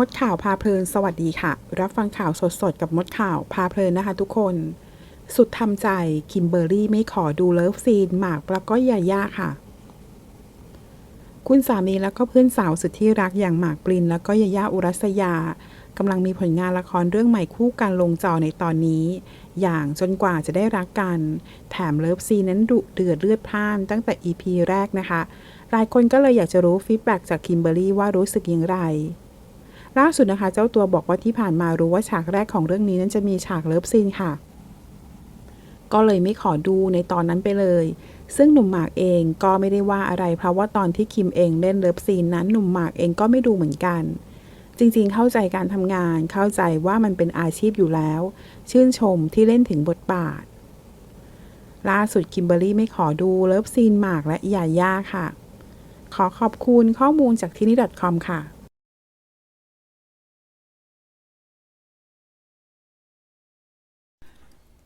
มดข่าวพาเพลินสวัสดีค่ะ รับฟังข่าวสดๆ กับมดข่าวพาเพลินนะคะทุกคน สุดทำใจ คิมเบอร์รี่ไม่ขอดูเลิฟซีน หมากแล้วก็ยาย่าค่ะ คุณสามีแล้วก็เพื่อนสาวสุดที่รักอย่างหมากปรินแล้วก็ยาย่าอุรัสยากำลังมีผลงานละครเรื่องใหม่คู่กันลงจอในตอนนี้ อย่างจนกว่าจะได้รักกัน แถมเลิฟซีนนั้นดุเดือดเลือดพล่านตั้งแต่ EP แรกนะคะ หลายคนก็เลยอยากจะรู้ฟีดแบ็จากคิมเบอร์รี่ว่ารู้สึกอย่างไร ล่าสุดนะคะ เจ้าตัวบอกว่าที่ผ่านมารู้ว่าฉากแรกของเรื่องนี้นั้นจะมีฉากเลิฟซีนค่ะ ก็เลยไม่ขอดูในตอนนั้นไปเลย ซึ่งหนุ่มหมากเองก็ไม่ได้ว่าอะไร เพราะว่าตอนที่คิมเองเล่นเลิฟซีนนั้นหนุ่มหมากเองก็ไม่ดูเหมือนกัน จริงๆ เข้าใจการทำงาน เข้าใจว่ามันเป็นอาชีพอยู่แล้ว ชื่นชมที่เล่นถึงบทบาท ล่าสุดคิมเบอรี่ไม่ขอดูเลิฟซีนหมากและยาย่าค่ะ ขอขอบคุณข้อมูลจากที่นี่ .com ค่ะ